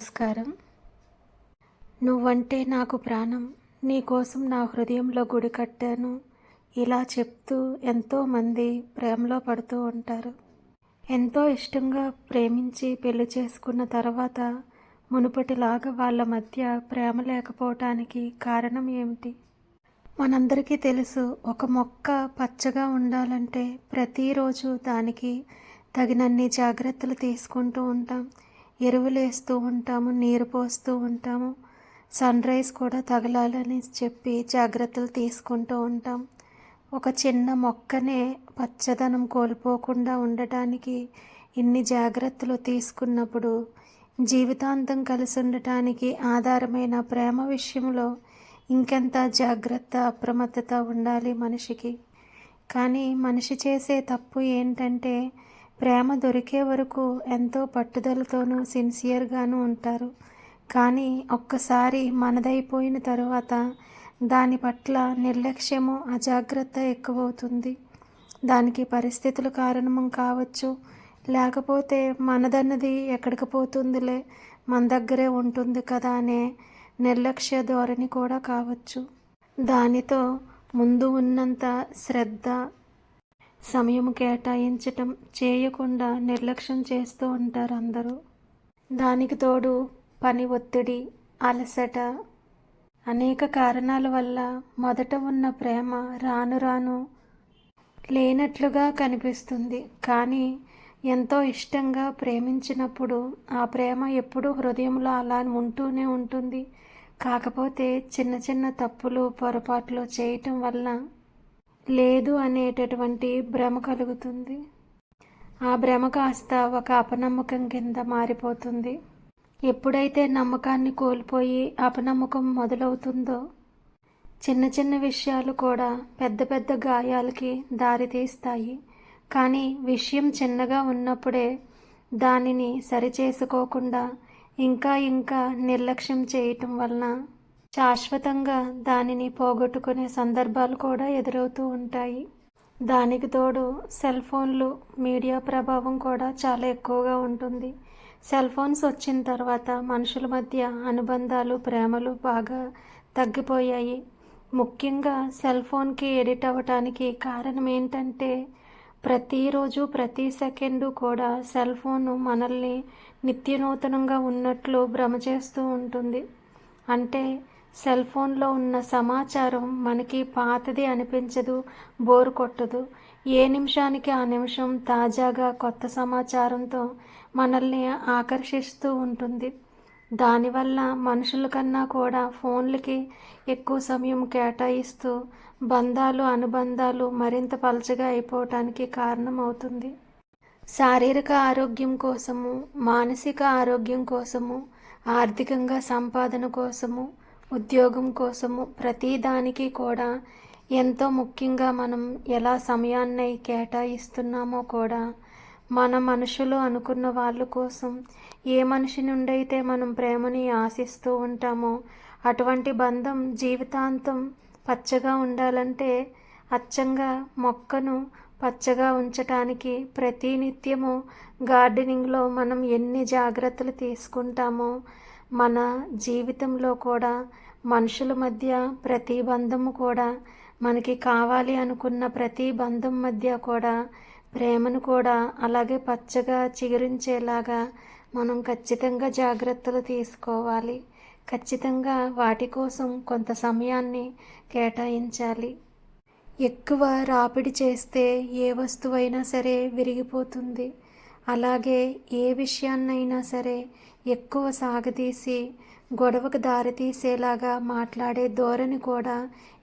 నమస్కారం. నువ్వంటే నాకు ప్రాణం నీకోసం నా హృదయంలో గుడి కట్టాను. ఇలా చెప్తూ ఎంతోమంది ప్రేమలో పడుతూ ఉంటారు. ఎంతో ఇష్టంగా ప్రేమించి పెళ్ళి చేసుకున్న తర్వాత మునుపటిలాగా వాళ్ళ మధ్య ప్రేమ లేకపోవటానికి కారణం ఏమిటి? మనందరికీ తెలుసు ఒక మొక్క పచ్చగా ఉండాలంటే ప్రతిరోజు దానికి తగినన్ని జాగ్రత్తలు తీసుకుంటూ ఉంటాం. ఎరువులు వేస్తూ ఉంటాము నీరు పోస్తూ ఉంటాము. సన్ రైజ్ కూడా తగలాలని చెప్పి జాగ్రత్తలు తీసుకుంటూ ఉంటాం. ఒక చిన్న మొక్కనే పచ్చదనం కోల్పోకుండా ఉండటానికి ఇన్ని జాగ్రత్తలు తీసుకున్నప్పుడు జీవితాంతం కలిసి ఉండటానికి ఆధారమైన ప్రేమ విషయంలో ఇంకెంత జాగ్రత్త అప్రమత్తత ఉండాలి మనిషికి. కానీ మనిషి చేసే తప్పు ఏంటంటే ప్రేమ దొరికే వరకు ఎంతో పట్టుదలతోనూ సిన్సియర్గాను ఉంటారు. కానీ ఒక్కసారి మనదైపోయిన తరువాత దాని పట్ల నిర్లక్ష్యము అజాగ్రత్త ఎక్కువవుతుంది. దానికి పరిస్థితులు కారణం కావచ్చు. లేకపోతే మనదన్నది ఎక్కడికి పోతుందిలే మన దగ్గరే ఉంటుంది కదా అనే నిర్లక్ష్య ధోరణి కూడా కావచ్చు. దానితో ముందు ఉన్నంత శ్రద్ధ సమయం కేటాయించటం చేయకుండా నిర్లక్ష్యం చేస్తూ ఉంటారు అందరూ. దానికి తోడు పని ఒత్తిడి అలసట అనేక కారణాల వల్ల మొదట ఉన్న ప్రేమ రాను రాను లేనట్లుగా కనిపిస్తుంది. కానీ ఎంతో ఇష్టంగా ప్రేమించినప్పుడు ఆ ప్రేమ ఎప్పుడూ హృదయంలో అలా ఉంటూనే ఉంటుంది. కాకపోతే చిన్న చిన్న తప్పులు పొరపాట్లు చేయటం వల్ల లేదు అనేటటువంటి భ్రమ కలుగుతుంది. ఆ భ్రమ కాస్త ఒక అపనమ్మకం కింద మారిపోతుంది. ఎప్పుడైతే నమ్మకాన్ని కోల్పోయి అపనమ్మకం మొదలవుతుందో చిన్న చిన్న విషయాలు కూడా పెద్ద పెద్ద గాయాలకి దారితీస్తాయి కానీ విషయం చిన్నగా ఉన్నప్పుడే దానిని సరిచేసుకోకుండా ఇంకా ఇంకా నిర్లక్ష్యం చేయటం వలన శాశ్వతంగా దానిని పోగొట్టుకునే సందర్భాలు కూడా ఎదురవుతూ ఉంటాయి. దానికి తోడు సెల్ ఫోన్లు మీడియా ప్రభావం కూడా చాలా ఎక్కువగా ఉంటుంది. సెల్ ఫోన్స్ వచ్చిన తర్వాత మనుషుల మధ్య అనుబంధాలు ప్రేమలు బాగా తగ్గిపోయాయి. ముఖ్యంగా సెల్ ఫోన్కి ఎడిట్ అవ్వటానికి కారణం ఏంటంటే ప్రతిరోజు ప్రతి సెకండు కూడా సెల్ ఫోను మనల్ని నిత్యనూతనంగా ఉన్నట్లు భ్రమ చేస్తూ ఉంటుంది. అంటే సెల్ ఫోన్లో ఉన్న సమాచారం మనకి పాతది అనిపించదు బోరు కొట్టదు. ఏ నిమిషానికి ఆ నిమిషం తాజాగా కొత్త సమాచారంతో మనల్ని ఆకర్షిస్తూ ఉంటుంది. దానివల్ల మనుషుల కన్నా కూడా ఫోన్లకి ఎక్కువ సమయం కేటాయిస్తూ బంధాలు అనుబంధాలు మరింత పలచగా అయిపోవటానికి కారణమవుతుంది. శారీరక ఆరోగ్యం కోసము మానసిక ఆరోగ్యం కోసము ఆర్థికంగా సంపాదన కోసము ఉద్యోగం కోసము ప్రతిదానికి కూడా ఎంతో ముఖ్యంగా మనం ఎలా సమయాన్ని కేటాయిస్తున్నామో కూడా మన మనుషులు అనుకున్న వాళ్ళ కోసం ఏ మనిషి నుండి అయితే మనం ప్రేమని ఆశిస్తూ ఉంటామో అటువంటి బంధం జీవితాంతం పచ్చగా ఉండాలంటే అచ్చంగా మొక్కను పచ్చగా ఉంచటానికి ప్రతినిత్యము గార్డెనింగ్లో మనం ఎన్ని జాగ్రత్తలు తీసుకుంటామో మన జీవితంలో కూడా మనుషుల మధ్య ప్రతి బంధము కూడా మనకి కావాలి అనుకున్న ప్రతి బంధం మధ్య కూడా ప్రేమను కూడా అలాగే పచ్చగా చిగురించేలాగా మనం ఖచ్చితంగా జాగ్రత్తలు తీసుకోవాలి. ఖచ్చితంగా వాటి కోసం కొంత సమయాన్ని కేటాయించాలి. ఎక్కువ రాపిడి చేస్తే ఏ వస్తువైనా సరే విరిగిపోతుంది. అలాగే ఏ విషయాన్నైనా సరే ఎక్కువ సాగదీసి గొడవకు దారితీసేలాగా మాట్లాడే ధోరణి కూడా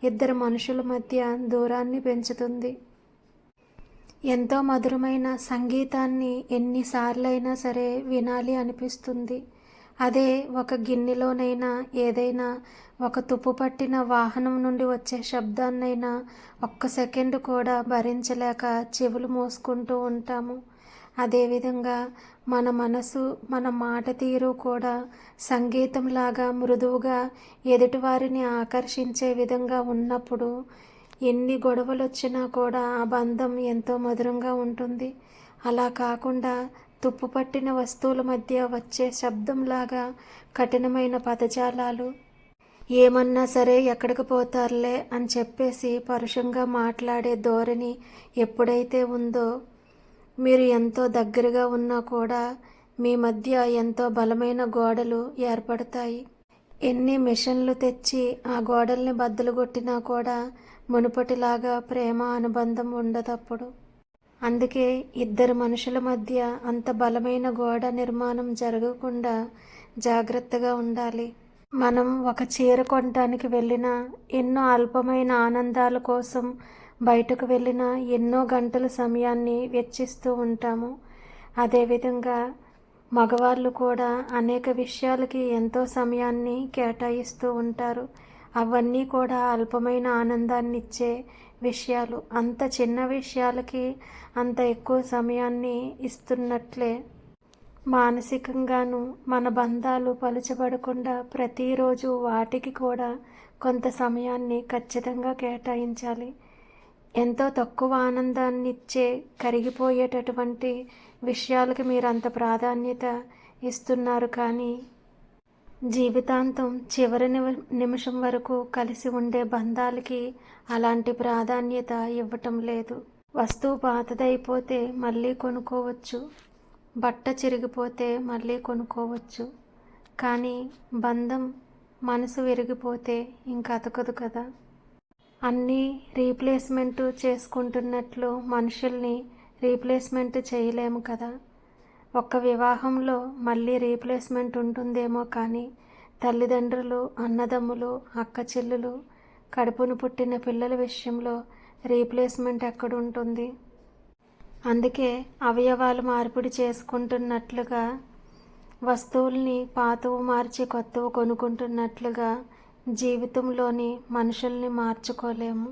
ఇద్దరు మనుషుల మధ్య దూరాన్ని పెంచుతుంది. ఎంతో మధురమైన సంగీతాన్ని ఎన్నిసార్లైనా సరే వినాలి అనిపిస్తుంది. అదే ఒక గిన్నెలోనైనా ఏదైనా ఒక తుప్పు పట్టిన వాహనం నుండి వచ్చే శబ్దాన్నైనా ఒక్క సెకండ్ కూడా భరించలేక చెవులు మోసుకుంటూ ఉంటాము. అదేవిధంగా మన మనసు మన మాట తీరు కూడా సంగీతంలాగా మృదువుగా ఎదుటివారిని ఆకర్షించే విధంగా ఉన్నప్పుడు ఎన్ని గొడవలు వచ్చినా కూడా ఆ బంధం ఎంతో మధురంగా ఉంటుంది. అలా కాకుండా తుప్పు పట్టిన వస్తువుల మధ్య వచ్చే శబ్దంలాగా కఠినమైన పదజాలాలు. ఏమన్నా సరే ఎక్కడికి పోతారులే అని చెప్పేసి పరుషంగా మాట్లాడే ధోరణి ఎప్పుడైతే ఉందో మీరు ఎంతో దగ్గరగా ఉన్నా కూడా మీ మధ్య ఎంతో బలమైన గోడలు ఏర్పడతాయి. ఎన్ని మిషన్లు తెచ్చి ఆ గోడల్ని బద్దలు కొట్టినా కూడా మునుపటిలాగా ప్రేమ అనుబంధం ఉండదప్పుడు. అందుకే ఇద్దరు మనుషుల మధ్య అంత బలమైన గోడ నిర్మాణం జరగకుండా జాగ్రత్తగా ఉండాలి. మనం ఒక చీర కొనడానికి వెళ్ళిన ఎన్నో అల్పమైన ఆనందాల కోసం బయటకు వెళ్ళిన ఎన్నో గంటల సమయాన్ని వెచ్చిస్తూ ఉంటాము. అదేవిధంగా మగవాళ్ళు కూడా అనేక విషయాలకి ఎంతో సమయాన్ని కేటాయిస్తూ ఉంటారు. అవన్నీ కూడా అల్పమైన ఆనందాన్ని ఇచ్చే విషయాలు అంత చిన్న విషయాలకి అంత ఎక్కువ సమయాన్ని ఇస్తున్నట్లే. మానసికంగాను మన బంధాలు పలుచబడకుండా ప్రతిరోజు వాటికి కూడా కొంత సమయాన్ని ఖచ్చితంగా కేటాయించాలి. ఎంతో తక్కువ ఆనందాన్ని ఇచ్చే కరిగిపోయేటటువంటి విషయాలకి మీరు అంత ప్రాధాన్యత ఇస్తున్నారు కానీ జీవితాంతం చివరి నిమిషం వరకు కలిసి ఉండే బంధాలకి అలాంటి ప్రాధాన్యత ఇవ్వటం లేదు. వస్తువు పాతదైపోతే మళ్ళీ కొనుక్కోవచ్చు. బట్ట చిరిగిపోతే మళ్ళీ కొనుక్కోవచ్చు. కానీ బంధం మనసు విరిగిపోతే ఇంక అతకదు కదా. అన్నీ రీప్లేస్మెంట్ చేసుకుంటున్నట్లు మనుషుల్ని రీప్లేస్మెంట్ చేయలేము కదా. ఒక్క వివాహంలో మళ్ళీ రీప్లేస్మెంట్ ఉంటుందేమో కానీ తల్లిదండ్రులు అన్నదమ్ములు అక్క చెల్లులు కడుపును పుట్టిన పిల్లల విషయంలో రీప్లేస్మెంట్ ఎక్కడుంటుంది? అందుకే అవయవాలు మార్పిడి చేసుకుంటున్నట్లుగా వస్తువుల్ని పాతవు మార్చి కొత్తవు కొనుక్కుంటున్నట్లుగా జీవితంలోని మనుషుల్ని మార్చుకోలేము.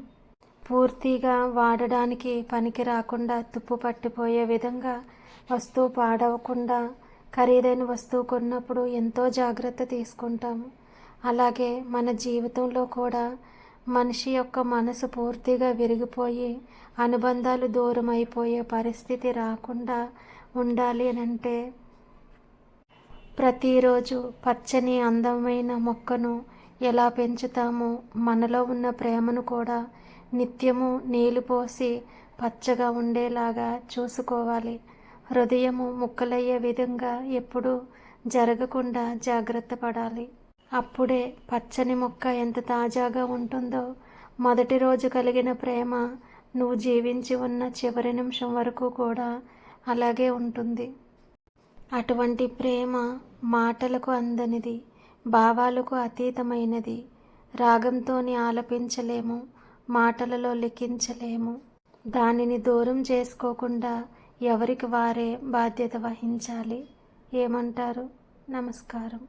పూర్తిగా వాడడానికి పనికి రాకుండా తుప్పు పట్టిపోయే విధంగా వస్తువు పాడవకుండా ఖరీదైన వస్తువు కొన్నప్పుడు ఎంతో జాగ్రత్త తీసుకుంటాము అలాగే మన జీవితంలో కూడా మనిషి యొక్క మనసు పూర్తిగా విరిగిపోయి అనుబంధాలు దూరం అయిపోయే పరిస్థితి రాకుండా ఉండాలి అని అంటే ప్రతిరోజు పచ్చని అందమైన మొక్కను ఎలా పెంచుతామో మనలో ఉన్న ప్రేమను కూడా నిత్యము నీళ్ళు పోసి పచ్చగా ఉండేలాగా చూసుకోవాలి. హృదయము ముక్కలయ్యే విధంగా ఎప్పుడూ జరగకుండా జాగ్రత్త పడాలి. అప్పుడే పచ్చని మొక్క ఎంత తాజాగా ఉంటుందో మొదటి రోజు కలిగిన ప్రేమ నువ్వు జీవించి ఉన్న చివరి నిమిషం వరకు కూడా అలాగే ఉంటుంది. అటువంటి ప్రేమ మాటలకు అందనిది భావాలకు అతీతమైనది. రాగంతోని ఆలపించలేము మాటలలో లిఖించలేము. దానిని దూరం చేసుకోకుండా ఎవరికి వారే బాధ్యత వహించాలి? ఏమంటారు? నమస్కారం.